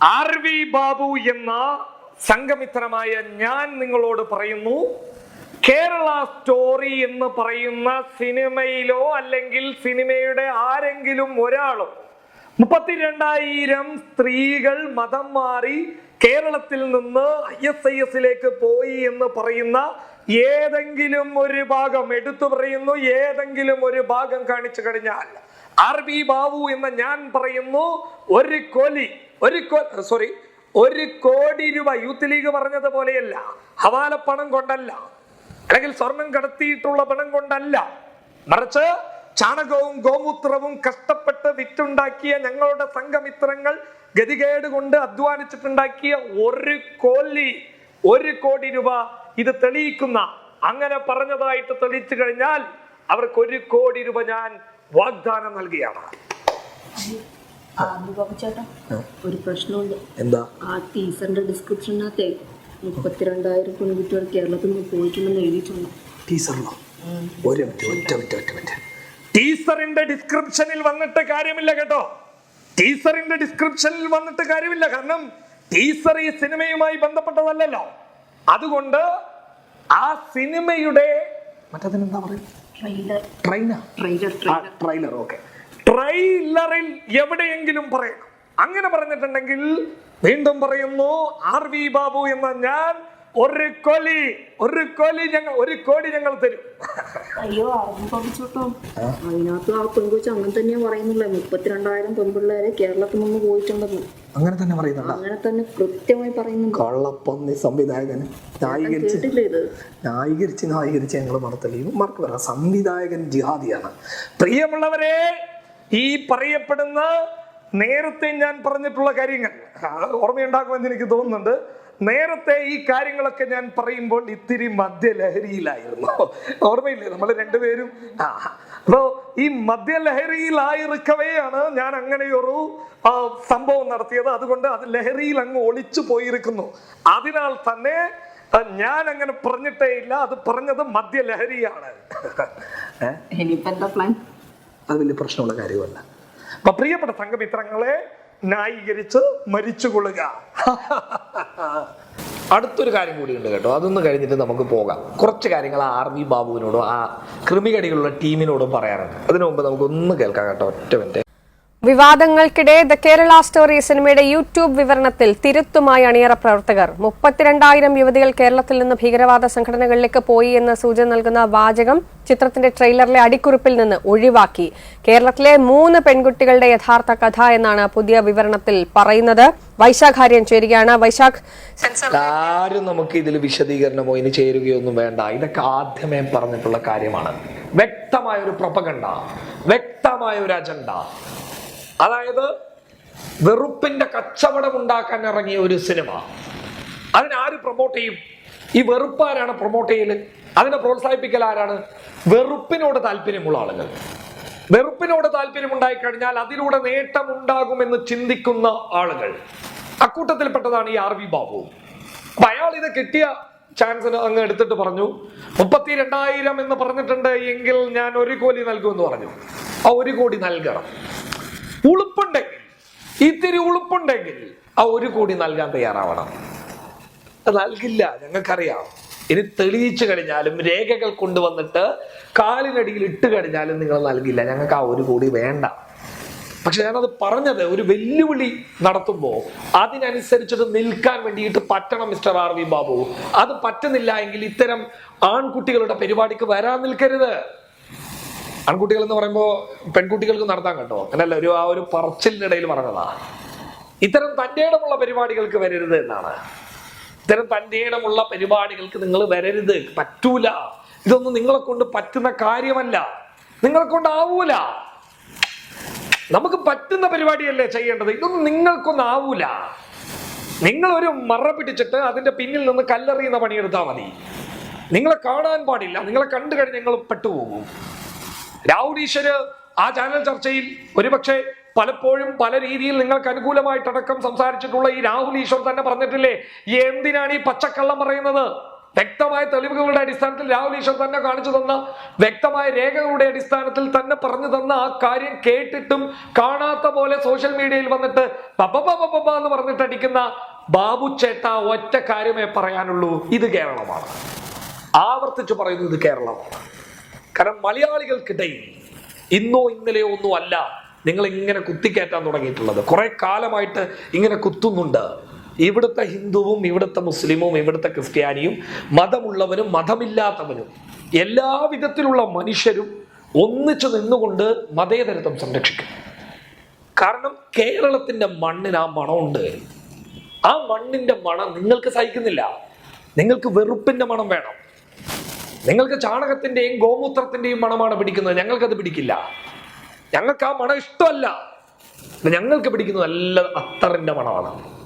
R V Babu എന്ന സംഘമിത്രമായ ഞാൻ നിങ്ങളോട് പറയുന്നു കേരള സ്റ്റോറി എന്ന് പറയുന്ന സിനിമയിലോ അല്ലെങ്കിൽ സിനിമയുടെ ആരെങ്കിലും ഒരാളോ മുപ്പത്തിരണ്ടായിരം സ്ത്രീകൾ മതം മാറി കേരളത്തിൽ നിന്ന് ഐ എസ് ഐ എസിലേക്ക് പോയി എന്ന് പറയുന്ന ഏതെങ്കിലും ഒരു ഭാഗം എടുത്തു പറയുന്നു ഏതെങ്കിലും ഒരു ഭാഗം കാണിച്ചു കഴിഞ്ഞാൽ ആർ ബി ബാബു എന്ന് ഞാൻ പറയുന്നു ഒരു കോലി. ഒരു സോറി ഒരു കോടി രൂപ യൂത്ത് ലീഗ് പറഞ്ഞതുപോലെയല്ല. ഹവാല പണം കൊണ്ടല്ല. അല്ലെങ്കിൽ സ്വർണം കടത്തിയിട്ടുള്ള പണം കൊണ്ടല്ല. മറിച്ച് ചാണകവും ഗോമൂത്രവും കഷ്ടപ്പെട്ട് വിറ്റുണ്ടാക്കിയ ഞങ്ങളുടെ സംഘമിത്രങ്ങൾ ഗതികേട് കൊണ്ട് അധ്വാനിച്ചിട്ടുണ്ടാക്കിയ ഒരു കോലി ഒരു കോടി രൂപ ഇത് തെളിയിക്കുന്ന അങ്ങനെ പറഞ്ഞതായിട്ട് തെളിയിച്ചു കഴിഞ്ഞാൽ അവർക്ക് ഒരു കോടി രൂപ ഞാൻ വാഗ്ദാനം നൽകിയാണ് ചേട്ടാ ഒരു പ്രശ്നമുണ്ട്. എന്താ? ആ ടീച്ചറിന്റെ ഡിസ്ക്രിപ്ഷനകത്തെ മുപ്പത്തിരണ്ടായിരം പെൺകുട്ടികൾ കേരളത്തിൽ നിന്ന് പോയിട്ടുണ്ടെന്ന് എഴുതിയിട്ടുണ്ട്. ടീച്ചറിലോ ഒരു മിനിറ്റ് ഒറ്റ മിനിറ്റ് ഒറ്റ മിനിറ്റ്. ടീസറിന്റെ ഡിസ്ക്രിപ്ഷനിൽ വന്നിട്ട് കാര്യമില്ല കേട്ടോ. ടീസറിന്റെ ഡിസ്ക്രിപ്ഷനിൽ വന്നിട്ട് കാര്യമില്ല. കാരണം ടീസർ ഈ സിനിമയുമായി ബന്ധപ്പെട്ടതല്ലല്ലോ. അതുകൊണ്ട് ആ സിനിമയുടെ മറ്റതിനെന്താ പറയുക ട്രെയിലർ ട്രെയിനാ ട്രെയിലർ ട്രെയിലർ ട്രെയിലർ ഓക്കെ ട്രെയിലറിൽ എവിടെയെങ്കിലും പറയണം. അങ്ങനെ പറഞ്ഞിട്ടുണ്ടെങ്കിൽ വീണ്ടും പറയുന്നു ആർ വി ബാബു എന്ന ഞാൻ ഒരു കോലി ഒരു കോലി ഞങ്ങൾ ഒരു കോടി ഞങ്ങൾ തരും. അയ്യോ പതിച്ചോട്ടോ അതിനകത്ത് ആ പെൺകുച്ച അങ്ങനെ തന്നെയാ പറയുന്നില്ല മുപ്പത്തിരണ്ടായിരം പെൺപിള്ളേരെ കേരളത്തിൽ നിന്ന് പോയിട്ടുണ്ടെന്ന്. അങ്ങനെ തന്നെ പറയുന്നുണ്ട്? അങ്ങനെ തന്നെ കൃത്യമായി പറയുന്നുണ്ട്. കള്ളപ്പന്നി സംവിധായകൻ ന്യായീകരിച്ച് ന്യായീകരിച്ച് ന്യായീകരിച്ച് ഞങ്ങൾ മറത്തല്ലേ മാർക്ക് പറയാം സംവിധായകൻ ജിഹാദിയാണ് പ്രിയമുള്ളവരെ ഈ പറയപ്പെടുന്ന നേരത്തെ ഞാൻ പറഞ്ഞിട്ടുള്ള കാര്യങ്ങൾ. ഓർമ്മയുണ്ടാക്കുമെന്ന് എനിക്ക് തോന്നുന്നുണ്ട്. നേരത്തെ ഈ കാര്യങ്ങളൊക്കെ ഞാൻ പറയുമ്പോൾ ഇത്തിരി മദ്യലഹരിയിലായിരുന്നു. ഓർമ്മയില്ലേ? നമ്മൾ രണ്ടുപേരും. ആ, അപ്പോ ഈ മദ്യലഹരിയിലായിരിക്കവെയാണ് ഞാൻ അങ്ങനെയൊരു സംഭവം നടത്തിയത്. അതുകൊണ്ട് അത് ലഹരിയിൽ അങ്ങ് ഒളിച്ചു പോയിരിക്കുന്നു. അതിനാൽ തന്നെ ഞാൻ അങ്ങനെ പറഞ്ഞിട്ടേ ഇല്ല. അത് പറഞ്ഞത് മദ്യലഹരിയാണ്. ഇനിയിപ്പോ എന്താ പ്ലാൻ അത് വലിയ പ്രശ്നമുള്ള കാര്യമല്ല. അപ്പൊ പ്രിയപ്പെട്ട സംഘമിത്രങ്ങളെ ന്യായീകരിച്ച് മരിച്ചുകൊള്ളുക. അടുത്തൊരു കാര്യം കൂടിയുണ്ട് കേട്ടോ. അതൊന്ന് കഴിഞ്ഞിട്ട് നമുക്ക് പോകാം. കുറച്ച് കാര്യങ്ങൾ ആർ വി ബാബുവിനോടും ആ കൃമികടികളുള്ള ടീമിനോടും പറയാറുണ്ട്. അതിനു മുമ്പ് നമുക്ക് ഒന്ന് കേൾക്കാം കേട്ടോ. ഒറ്റ മിനിറ്റ്. വിവാദങ്ങൾക്കിടെ ദ കേരള സ്റ്റോറി സിനിമയുടെ യൂട്യൂബ് വിവരണത്തിൽ തിരുത്തുമായി അണിയറ പ്രവർത്തകർ. മുപ്പത്തിരണ്ടായിരം യുവതികൾ കേരളത്തിൽ നിന്ന് ഭീകരവാദ സംഘടനകളിലേക്ക് പോയി എന്ന് സൂചന നൽകുന്ന വാചകം ചിത്രത്തിന്റെ ട്രെയിലറിലെ അടിക്കുറിപ്പിൽ നിന്ന് ഒഴിവാക്കി. കേരളത്തിലെ മൂന്ന് പെൺകുട്ടികളുടെ യഥാർത്ഥ കഥ എന്നാണ് പുതിയ വിവരണത്തിൽ പറയുന്നത്. വൈശാഖ് ആര്യൻ ചേരുകയാണ്. വൈശാഖ് ആരും നമുക്ക് ഇതിൽ വിശദീകരണമോ ഇനി ചേരുകയൊന്നും വേണ്ട. ഇതൊക്കെ ആദ്യമേ പറഞ്ഞിട്ടുള്ള കാര്യമാണ്. വ്യക്തമായ ഒരു പ്രൊപ്പഗണ്ട വ്യക്തമായ ഒരു അജണ്ട. അതായത് വെറുപ്പിന്റെ കച്ചവടം ഉണ്ടാക്കാൻ ഇറങ്ങിയ ഒരു സിനിമ. അതിനാര് പ്രൊമോട്ട് ചെയ്യും? ഈ വെറുപ്പ് ആരാണ് പ്രൊമോട്ട് ചെയ്യൽ? അതിനെ പ്രോത്സാഹിപ്പിക്കൽ ആരാണ്? വെറുപ്പിനോട് താല്പര്യമുള്ള ആളുകൾ. വെറുപ്പിനോട് താല്പര്യം ഉണ്ടായിക്കഴിഞ്ഞാൽ അതിലൂടെ നേട്ടം ഉണ്ടാകുമെന്ന് ചിന്തിക്കുന്ന ആളുകൾ. അക്കൂട്ടത്തിൽപ്പെട്ടതാണ് ഈ ആർ വി ബാബു. അപ്പൊ അയാൾ ഇത് കിട്ടിയ ചാൻസ് അങ്ങ് എടുത്തിട്ട് പറഞ്ഞു മുപ്പത്തി രണ്ടായിരം എന്ന് പറഞ്ഞിട്ടുണ്ട് എങ്കിൽ ഞാൻ ഒരു കോടി നൽകുമെന്ന് പറഞ്ഞു. ആ ഒരു കോടി നൽകണം. ഉളുപ്പുണ്ടെങ്കിൽ ഇത്തിരി ഉളുപ്പുണ്ടെങ്കിൽ ആ ഒരു കോടി നൽകാൻ തയ്യാറാവണം. നൽകില്ല ഞങ്ങൾക്കറിയാം. ഇനി തെളിയിച്ചു കഴിഞ്ഞാലും രേഖകൾ കൊണ്ടുവന്നിട്ട് കാലിനടിയിൽ ഇട്ട് കഴിഞ്ഞാലും നിങ്ങൾ നൽകില്ല. ഞങ്ങൾക്ക് ആ ഒരു കോടി വേണ്ട. പക്ഷെ ഞാനത് പറഞ്ഞത് ഒരു വെല്ലുവിളി നടത്തുമ്പോൾ അതിനനുസരിച്ചത് നിൽക്കാൻ വേണ്ടിയിട്ട് പറ്റണം മിസ്റ്റർ ആർ വി ബാബു. അത് പറ്റുന്നില്ല എങ്കിൽ ഇത്തരം ആൺകുട്ടികളുടെ പരിപാടിക്ക് വരാൻ നിൽക്കരുത്. ആൺകുട്ടികൾ എന്ന് പറയുമ്പോൾ പെൺകുട്ടികൾക്ക് നടത്താൻ കേട്ടോ അങ്ങനല്ല ഒരു ആ ഒരു പറച്ചിലിനിടയിൽ പറഞ്ഞതാ. ഇത്തരം തന്റെ ഇടമുള്ള പരിപാടികൾക്ക് വരരുത് എന്നാണ്. ഇത്തരം തന്റെ ഇടമുള്ള പരിപാടികൾക്ക് നിങ്ങൾ വരരുത്. പറ്റൂല. ഇതൊന്നും നിങ്ങളെ കൊണ്ട് പറ്റുന്ന കാര്യമല്ല. നിങ്ങളെ കൊണ്ടാവൂല. നമുക്ക് പറ്റുന്ന പരിപാടിയല്ലേ ചെയ്യേണ്ടത്? ഇതൊന്നും നിങ്ങൾക്കൊന്നും ആവൂല നിങ്ങൾ ഒരു മറ പിടിച്ചിട്ട് അതിന്റെ പിന്നിൽ നിന്ന് കല്ലെറിയുന്ന പണിയെടുത്താൽ മതി. നിങ്ങളെ കാണാൻ പാടില്ല. നിങ്ങളെ കണ്ടു കഴിഞ്ഞ് നിങ്ങൾ പെട്ടുപോകും. രാഹുൽ ഈശ്വര് ആ ചാനൽ ചർച്ചയിൽ ഒരുപക്ഷെ പലപ്പോഴും പല രീതിയിൽ നിങ്ങൾക്ക് അനുകൂലമായിട്ടടക്കം സംസാരിച്ചിട്ടുള്ള ഈ രാഹുൽ ഈശ്വർ തന്നെ പറഞ്ഞിട്ടില്ലേ? എന്തിനാണ് ഈ പച്ചക്കള്ളം പറയുന്നത്? വ്യക്തമായ തെളിവുകളുടെ അടിസ്ഥാനത്തിൽ രാഹുൽ ഈശ്വർ തന്നെ കാണിച്ചു തന്ന വ്യക്തമായ രേഖകളുടെ അടിസ്ഥാനത്തിൽ തന്നെ പറഞ്ഞു തന്ന ആ കാര്യം കേട്ടിട്ടും കാണാത്ത പോലെ സോഷ്യൽ മീഡിയയിൽ വന്നിട്ട് എന്ന് പറഞ്ഞിട്ട് അടിക്കുന്ന ബാബു ചേട്ട ഒറ്റ കാര്യമേ പറയാനുള്ളൂ. ഇത് കേരളമാണ്. ആവർത്തിച്ചു പറയുന്നത് കേരളമാണ്. കാരണം മലയാളികൾക്കിടയിൽ ഇന്നോ ഇന്നലെയോ ഒന്നും അല്ല നിങ്ങൾ ഇങ്ങനെ കുത്തിക്കയറ്റാൻ തുടങ്ങിയിട്ടുള്ളത്. കുറെ കാലമായിട്ട് ഇങ്ങനെ കുത്തുന്നുണ്ട്. ഇവിടുത്തെ ഹിന്ദുവും ഇവിടുത്തെ മുസ്ലിമും ഇവിടുത്തെ ക്രിസ്ത്യാനിയും മതമുള്ളവനും മതമില്ലാത്തവനും എല്ലാ വിധത്തിലുള്ള മനുഷ്യരും ഒന്നിച്ചു നിന്നുകൊണ്ട് മതേതരത്വം സംരക്ഷിക്കും. കാരണം കേരളത്തിന്റെ മണ്ണിന് ആ മണമുണ്ട്. ആ മണ്ണിന്റെ മണം നിങ്ങൾക്ക് സഹിക്കുന്നില്ല. നിങ്ങൾക്ക് വെറുപ്പിന്റെ മണം വേണം. നിങ്ങൾക്ക് ചാണകത്തിന്റെയും ഗോമൂത്രത്തിന്റെയും മണമാണ് പിടിക്കുന്നത്. ഞങ്ങൾക്കത് പിടിക്കില്ല. ഞങ്ങൾക്ക് ആ മണം ഇഷ്ടമല്ല. ഞങ്ങൾക്ക് പിടിക്കുന്നത് നല്ല അത്തറിന്റെ മണമാണ്.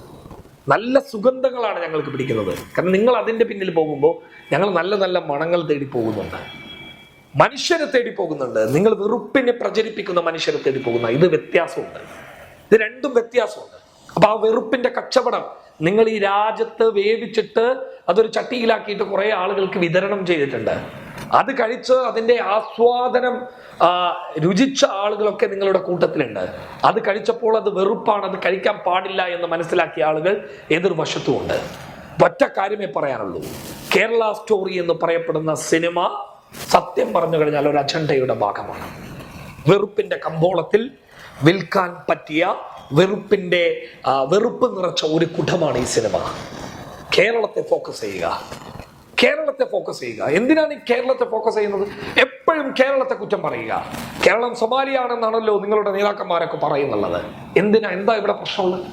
നല്ല സുഗന്ധങ്ങളാണ് ഞങ്ങൾക്ക് പിടിക്കുന്നത്. കാരണം നിങ്ങൾ അതിന്റെ പിന്നിൽ പോകുമ്പോൾ ഞങ്ങൾ നല്ല നല്ല മണങ്ങൾ തേടി പോകുന്നുണ്ട്. മനുഷ്യരെ തേടി പോകുന്നുണ്ട്. നിങ്ങൾ വെറുപ്പിനെ പ്രചരിപ്പിക്കുന്ന മനുഷ്യരെ തേടി പോകുന്ന ഇത് വ്യത്യാസമുണ്ട്. ഇത് രണ്ടും വ്യത്യാസമുണ്ട്. അപ്പൊ ആ വെറുപ്പിന്റെ കച്ചവടം നിങ്ങൾ ഈ രാജ്യത്ത് വേവിച്ചിട്ട് അതൊരു ചട്ടിയിലാക്കിയിട്ട് കുറെ ആളുകൾക്ക് വിതരണം ചെയ്തിട്ടുണ്ട്. അത് കഴിച്ച് അതിന്റെ ആസ്വാദനം രുചിച്ച ആളുകളൊക്കെ നിങ്ങളുടെ കൂട്ടത്തിലുണ്ട്. അത് കഴിച്ചപ്പോൾ അത് വെറുപ്പാണ് അത് കഴിക്കാൻ പാടില്ല എന്ന് മനസ്സിലാക്കിയ ആളുകൾ എതിർവശത്തുമുണ്ട്. ഒറ്റ കാര്യമേ പറയാനുള്ളൂ. കേരള സ്റ്റോറി എന്ന് പറയപ്പെടുന്ന സിനിമ സത്യം പറഞ്ഞു കഴിഞ്ഞാൽ ഒരു അജണ്ടയുടെ ഭാഗമാണ്. വെറുപ്പിന്റെ കമ്പോളത്തിൽ വിൽക്കാൻ പറ്റിയ വെറുപ്പിന്റെ വെറുപ്പ് നിറച്ച ഒരു കുടമാണ് ഈ സിനിമ. കേരളത്തെ ഫോക്കസ് ചെയ്യുക. കേരളത്തെ ഫോക്കസ് ചെയ്യുക. എന്തിനാണ് ഈ കേരളത്തെ ഫോക്കസ് ചെയ്യുന്നത്? എപ്പോഴും കേരളത്തെ കുറ്റം പറയുക. കേരളം സൊമാലിയാണെന്നാണല്ലോ നിങ്ങളുടെ നേതാക്കന്മാരൊക്കെ പറയുന്നുള്ളത്. എന്തിനാ? എന്താ ഇവിടെ പ്രശ്നമുള്ളത്?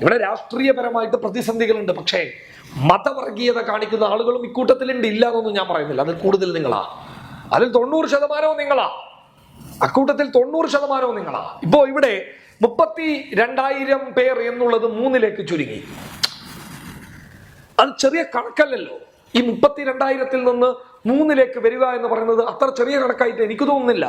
ഇവിടെ രാഷ്ട്രീയപരമായിട്ട് പ്രതിസന്ധികളുണ്ട്. പക്ഷേ മതവർഗീയത കാണിക്കുന്ന ആളുകളും ഇക്കൂട്ടത്തിലുണ്ട്. ഇല്ല എന്നൊന്നും ഞാൻ പറയുന്നില്ല. അതിൽ കൂടുതൽ നിങ്ങളാ. അതിൽ തൊണ്ണൂറ് ശതമാനവും നിങ്ങളാ. അക്കൂട്ടത്തിൽ തൊണ്ണൂറ് ശതമാനവും നിങ്ങളാ. ഇപ്പോ ഇവിടെ മുപ്പത്തി രണ്ടായിരം പേർ എന്നുള്ളത് മൂന്നിലേക്ക് ചുരുങ്ങി. അത് ചെറിയ കണക്കല്ലല്ലോ. ഈ മുപ്പത്തി രണ്ടായിരത്തിൽ നിന്ന് മൂന്നിലേക്ക് വരിക എന്ന് പറയുന്നത് അത്ര ചെറിയ കണക്കായിട്ട് എനിക്ക് തോന്നുന്നില്ല.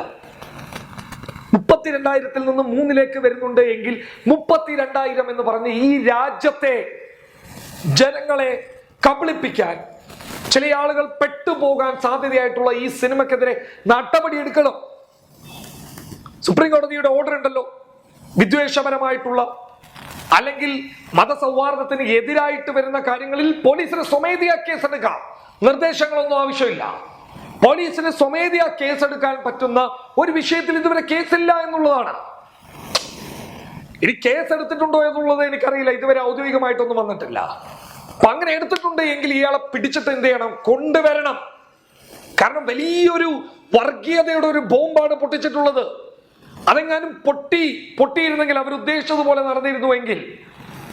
മുപ്പത്തിരണ്ടായിരത്തിൽ നിന്ന് മൂന്നിലേക്ക് വരുന്നുണ്ട് എങ്കിൽ മുപ്പത്തി രണ്ടായിരം എന്ന് പറഞ്ഞ് ഈ രാജ്യത്തെ ജനങ്ങളെ കബളിപ്പിക്കാൻ ചില ആളുകൾ പെട്ടുപോകാൻ സാധ്യതയായിട്ടുള്ള ഈ സിനിമക്കെതിരെ നടപടിയെടുക്കണം. സുപ്രീം കോടതിയുടെ ഓർഡർ ഉണ്ടല്ലോ. വിദ്വേഷപരമായിട്ടുള്ള അല്ലെങ്കിൽ മതസൗഹാർദ്ദത്തിന് എതിരായിട്ട് വരുന്ന കാര്യങ്ങളിൽ പോലീസിന് സ്വമേധയാ കേസെടുക്കാം. നിർദ്ദേശങ്ങളൊന്നും ആവശ്യമില്ല. പോലീസിന് സ്വമേധയാ കേസെടുക്കാൻ പറ്റുന്ന ഒരു വിഷയത്തിൽ ഇതുവരെ കേസില്ല എന്നുള്ളതാണ്. ഇനി കേസ് എടുത്തിട്ടുണ്ടോ എന്നുള്ളത് എനിക്കറിയില്ല. ഇതുവരെ ഔദ്യോഗികമായിട്ടൊന്നും വന്നിട്ടില്ല. അപ്പൊ അങ്ങനെ എടുത്തിട്ടുണ്ട് എങ്കിൽ ഇയാളെ പിടിച്ചിട്ട് എന്ത് ചെയ്യണം? കൊണ്ടുവരണം. കാരണം വലിയൊരു വർഗീയതയുടെ ഒരു ബോംബാണ് പൊട്ടിച്ചിട്ടുള്ളത്. അതെങ്ങാനും പൊട്ടി പൊട്ടിയിരുന്നെങ്കിൽ അവർ ഉദ്ദേശിച്ചതുപോലെ നടന്നിരുന്നുവെങ്കിൽ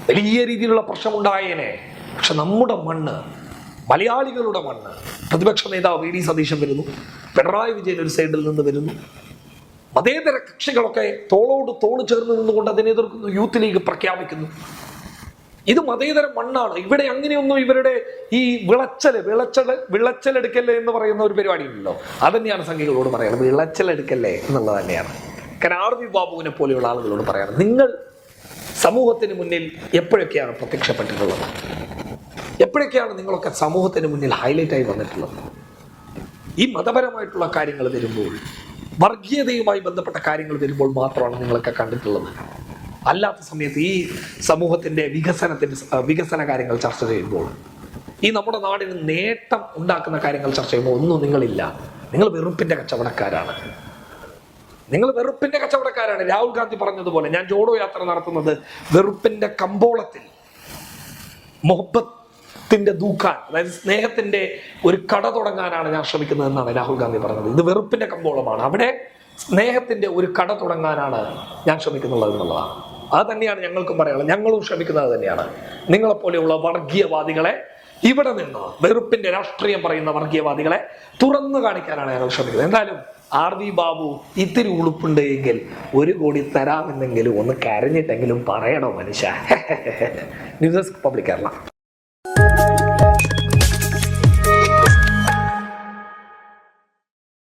വലിയ രീതിയിലുള്ള പ്രശ്നമുണ്ടായേനെ. പക്ഷെ നമ്മുടെ മണ്ണ് മലയാളികളുടെ മണ്ണ് പ്രതിപക്ഷ നേതാവ് വി ഡി സതീശൻ വരുന്നു പിണറായി വിജയൻ ഒരു സൈഡിൽ നിന്ന് വരുന്നു. മതേതര കക്ഷികളൊക്കെ തോളോട് തോൾ ചേർന്ന് നിന്നുകൊണ്ട് അതിനെ എതിർക്കുന്നു യൂത്ത് ലീഗ് പ്രഖ്യാപിക്കുന്നു. ഇത് മതേതര മണ്ണാണ്. ഇവിടെ അങ്ങനെയൊന്നും ഇവരുടെ ഈ വിളച്ചൽ വിളച്ചൽ വിളച്ചലെടുക്കല്ലേ എന്ന് പറയുന്ന ഒരു പരിപാടി ഉണ്ടല്ലോ അതന്നെയാണ് സംഘികളോട് പറയുന്നത്. വിളച്ചലെടുക്കല്ലേ എന്നുള്ളത് തന്നെയാണ്. കാരണം വി ബാബുവിനെ പോലെയുള്ള ആളുകളോട് പറയാറ്. നിങ്ങൾ സമൂഹത്തിന് മുന്നിൽ എപ്പോഴൊക്കെയാണ് പ്രത്യക്ഷപ്പെട്ടിട്ടുള്ളത്? എപ്പോഴൊക്കെയാണ് നിങ്ങളൊക്കെ സമൂഹത്തിന് മുന്നിൽ ഹൈലൈറ്റ് ആയി വന്നിട്ടുള്ളത്? ഈ മതപരമായിട്ടുള്ള കാര്യങ്ങൾ വരുമ്പോൾ വർഗീയതയുമായി ബന്ധപ്പെട്ട കാര്യങ്ങൾ വരുമ്പോൾ മാത്രമാണ് നിങ്ങളൊക്കെ കണ്ടിട്ടുള്ളത്. അല്ലാത്ത സമയത്ത് ഈ സമൂഹത്തിന്റെ വികസനത്തിന്റെ വികസന കാര്യങ്ങൾ ചർച്ച ചെയ്യുമ്പോൾ ഈ നമ്മുടെ നാടിന് നേട്ടം ഉണ്ടാക്കുന്ന കാര്യങ്ങൾ ചർച്ച ചെയ്യുമ്പോൾ ഒന്നും നിങ്ങളില്ല. നിങ്ങൾ വെറുപ്പിന്റെ കച്ചവടക്കാരാണ്. നിങ്ങൾ വെറുപ്പിന്റെ കച്ചവടക്കാരാണ്. രാഹുൽ ഗാന്ധി പറഞ്ഞതുപോലെ ഞാൻ ജോഡോ യാത്ര നടത്തുന്നത് വെറുപ്പിന്റെ കമ്പോളത്തിൽ. മുഹബത്തിന്റെ ദൂക്കാൻ അതായത് സ്നേഹത്തിന്റെ ഒരു കട തുടങ്ങാനാണ് ഞാൻ ശ്രമിക്കുന്നത് എന്നാണ് രാഹുൽ ഗാന്ധി പറഞ്ഞത്. ഇത് വെറുപ്പിന്റെ കമ്പോളമാണ്. അവിടെ സ്നേഹത്തിന്റെ ഒരു കട തുടങ്ങാനാണ് ഞാൻ ശ്രമിക്കുന്നുള്ളത് എന്നുള്ളതാണ്. അത് തന്നെയാണ് ഞങ്ങൾക്കും പറയാനുള്ളത്. ഞങ്ങളും ശ്രമിക്കുന്നത് തന്നെയാണ്. നിങ്ങളെപ്പോലെയുള്ള വർഗീയവാദികളെ ഇവിടെ നിന്ന് വെറുപ്പിന്റെ രാഷ്ട്രീയം പറയുന്ന വർഗീയവാദികളെ തുറന്നു കാണിക്കാനാണ് ഞങ്ങൾ ശ്രമിക്കുന്നത്. എന്തായാലും ആർ വി ബാബു ഇത്തിരി ഉളുപ്പുണ്ട് എങ്കിൽ ഒരു കോടി തരാമെന്നെങ്കിലും ഒന്ന് കരഞ്ഞിട്ടെങ്കിലും പറയണോ മനുഷ്യ? News desk public Kerala.